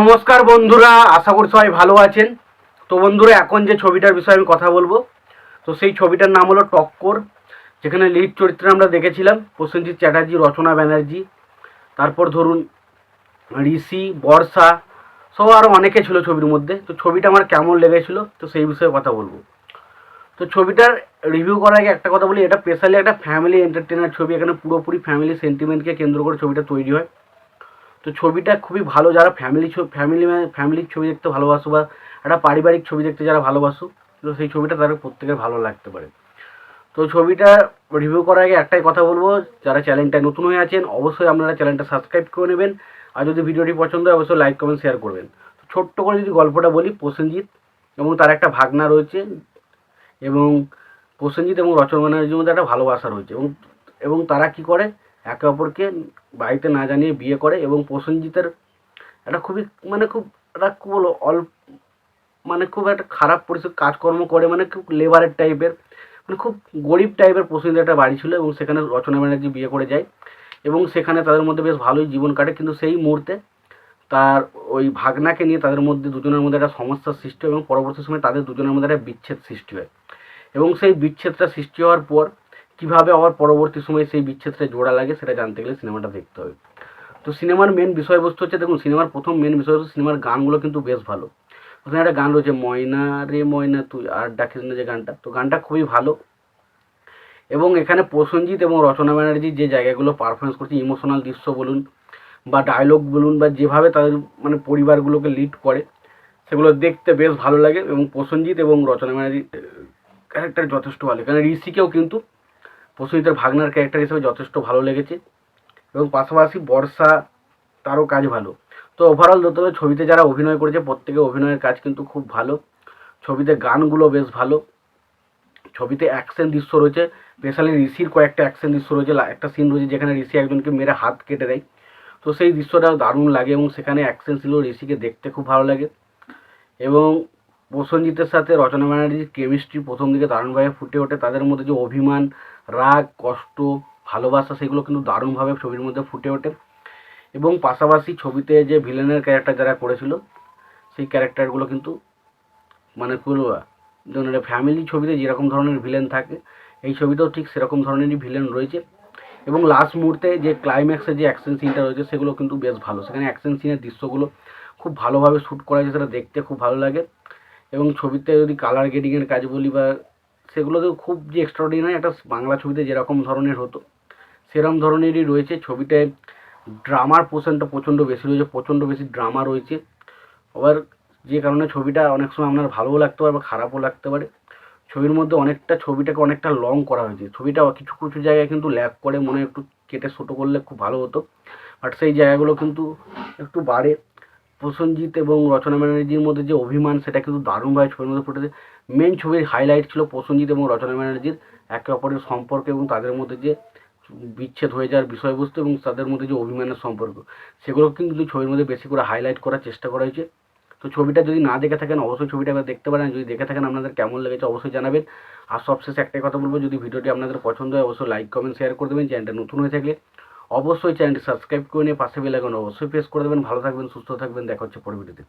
নমস্কার বন্ধুরা, আশা করি সবাই ভালো আছেন। তো বন্ধুরা, এখন যে ছবিটার বিষয়ে আমি কথা বলব, তো সেই ছবিটার নাম হলো টক্কর, যেখানে লিড চরিত্রে আমরা দেখেছিলাম প্রসেনজিৎ চ্যাটার্জি, রচনা ব্যানার্জি, তারপর ধরুন ঋষি, বর্ষা সব আরও অনেকে ছিল ছবির মধ্যে। তো ছবিটা আমার কেমন লেগেছিল, তো সেই বিষয়ে কথা বলব। তো ছবিটার রিভিউ করার আগে একটা কথা বলি, এটা স্পেশালি একটা ফ্যামিলি এন্টারটেনার ছবি, এখানে পুরোপুরি ফ্যামিলি সেন্টিমেন্টকে কেন্দ্র করে ছবিটা তৈরি হয়। তো ছবিটা খুবই ভালো, যারা ফ্যামিলি ফ্যামিলি ফ্যামিলির ছবি দেখতে ভালোবাসো বা একটা পারিবারিক ছবি দেখতে যারা ভালোবাসো, তো সেই ছবিটা তাদের প্রত্যেকের ভালো লাগতে পারে। তো ছবিটা রিভিউ করার আগে একটাই কথা বলব, যারা চ্যানেলটা নতুন হয়ে আছেন, অবশ্যই আপনারা চ্যানেলটা সাবস্ক্রাইব করে নেবেন। আর যদি ভিডিওটি পছন্দ হয়, অবশ্যই লাইক কমেন্ট শেয়ার করবেন। তো ছোট্ট করে যদি গল্পটা বলি, প্রসেনজিৎ এবং তার একটা ভাগনা রয়েছে এবং প্রসেনজিৎ এবং রচনা ব্যানার্জির মধ্যে একটা ভালোবাসা রয়েছে এবং এবং তারা কি করে? একে অপরকে বাড়িতে না জানিয়ে বিয়ে করে এবং প্রসেনজিতের একটা খুবই মানে খুব একটা কী বলব অল্প মানে খুব একটা খারাপ পরিস্থিতি, কাজকর্ম করে মানে খুব লেবারের টাইপের মানে খুব গরিব টাইপের প্রসেনজিৎ একটা বাড়ি ছিল এবং সেখানে রচনা ব্যানার্জি বিয়ে করে যায় এবং সেখানে তাদের মধ্যে বেশ ভালোই জীবন কাটে। কিন্তু সেই মুহূর্তে তার ওই ভাগনাকে নিয়ে তাদের মধ্যে দুজনের মধ্যে একটা সমস্যার সৃষ্টি হয় এবং পরবর্তী সময় তাদের দুজনের মধ্যে একটা বিচ্ছেদ সৃষ্টি হয়। এবং সেই বিচ্ছেদটা সৃষ্টি হওয়ার পর কীভাবে আবার পরবর্তী সময়ে সেই বিচ্ছেদটা জোড়া লাগে সেটা জানতে গেলে সিনেমাটা দেখতে হবে। তো সিনেমার মেন বিষয়বস্তু হচ্ছে, দেখুন, সিনেমার প্রথম মেন বিষয়বস্তু সিনেমার গানগুলো কিন্তু বেশ ভালো। ওখানে একটা গান রয়েছে, ময়না রে, ময়না তুই আর ডাকিস না যে গানটা। তো গানটা খুবই ভালো। এবং এখানে প্রসেনজিৎ এবং রচনা ব্যানার্জি যে জায়গাগুলো পারফরমেন্স করছে ইমোশনাল দৃশ্য বলুন বা ডায়লগ বলুন বা যেভাবে তাদের মানে পরিবারগুলোকে লিড করে, সেগুলো দেখতে বেশ ভালো লাগে। এবং প্রসেনজিৎ এবং রচনা ব্যানার্জি ক্যারেক্টার যথেষ্ট ভালো। এখানে ঋষিকেও কিন্তু প্রসেনজিতের ভাগনার ক্যারেক্টার হিসেবে যথেষ্ট ভালো লেগেছে এবং পাশাপাশি বর্ষা তারও কাজ ভালো। তো ওভারঅল ধরতে ছবিতে যারা অভিনয় করেছে প্রত্যেকে অভিনয়ের কাজ কিন্তু খুব ভালো। ছবিতে গানগুলো বেশ ভালো। ছবিতে অ্যাকশন দৃশ্য রয়েছে। স্পেশালি ঋষির কয়েকটা অ্যাকশন দৃশ্য রয়েছে। একটা সিন রয়েছে যেখানে ঋষি একজনকে মেরে হাত কেটে দেয়। তো সেই দৃশ্যটা দারুণ লাগে এবং সেখানে অ্যাকশন ছিল ঋষিকে দেখতে খুব ভালো লাগে। এবং প্রসেনজিতের সাথে রচনা ব্যানার্জির কেমিস্ট্রি প্রথম দিকে দারুণভাবে ফুটে ওঠে। তাদের মধ্যে যে অভিমান রাগ, কষ্ট, ভালোবাসা, সেগুলো কিন্তু দারুণভাবে ছবির মধ্যে ফুটে ওঠে। এবং পাশাপাশি ছবিতে যে ভিলেনের ক্যারেক্টার যারা করেছিল, সেই ক্যারেক্টারগুলো কিন্তু মানে একটা ফ্যামিলি ছবিতে যেরকম ধরনের ভিলেন থাকে, এই ছবিতেও ঠিক সেরকম ধরনেরই ভিলেন রয়েছে। এবং লাস্ট মুহূর্তে যে ক্লাইম্যাক্সে যে অ্যাকশন সিনটা রয়েছে, সেগুলো কিন্তু বেশ ভালো। সেখানে অ্যাকশন সিনের দৃশ্যগুলো খুব ভালোভাবে শ্যুট করা হয়েছে, সেটা দেখতে খুব ভালো লাগে। এবং ছবিতে যদি কালার গ্রেডিংয়ের কাজ বলি বা সেগুলোতেও খুব যে এক্সট্রাঅর্ডিনারি একটা বাংলা ছবিতে যেরকম ধরনের হতো সেরকম ধরনেরই রয়েছে। ছবিটায় ড্রামার পোর্শনটা প্রচণ্ড বেশি রয়েছে, প্রচণ্ড বেশি ড্রামা রয়েছে। আবার যে কারণে ছবিটা অনেক সময় আপনার ভালোও লাগতে পারে বা খারাপও লাগতে পারে। ছবির মধ্যে অনেকটা, ছবিটাকে অনেকটা লং করা হয়েছে। ছবিটা কিছু কিছু জায়গায় কিন্তু ল্যাক করে, মনে একটু কেটে ছোটো করলে খুব ভালো হতো। বাট সেই জায়গাগুলো কিন্তু একটু বাড়ে। প্রসেনজিৎ এবং রচনা ব্যানার্জির মধ্যে যে অভিমান, সেটা কিন্তু দারুণভাবে ছবির মধ্যে ফুটেছে। মেন ছবির হাইলাইট ছিল প্রসেনজিৎ এবং রচনা ব্যানার্জির একে অপরের সম্পর্ক এবং তাদের মধ্যে যে বিচ্ছেদ হয়ে যাওয়ার বিষয়বস্তু এবং তাদের মধ্যে যে অভিমানের সম্পর্ক, সেগুলো কিন্তু ছবির মধ্যে বেশি করে হাইলাইট করার চেষ্টা করা হয়েছে। তো ছবিটা যদি না দেখে থাকেন, অবশ্যই ছবিটা দেখতে পারেন। যদি দেখে থাকেন, আপনাদের কেমন লেগেছে অবশ্যই জানাবেন। আর সবশেষে একটাই কথা বলব, যদি ভিডিওটি আপনাদের পছন্দ হয়, অবশ্যই লাইক কমেন্ট শেয়ার করে দেবেন। চ্যানেলটা নতুন হয়ে থাকলে অবশ্যই চ্যানেলটি সাবস্ক্রাইব করে নিয়ে পাশে বেল আইকন অবশ্যই প্রেস করে দেবেন। ভালো থাকবেন, সুস্থ থাকবেন। দেখা হচ্ছে পরে ভিডিওতে।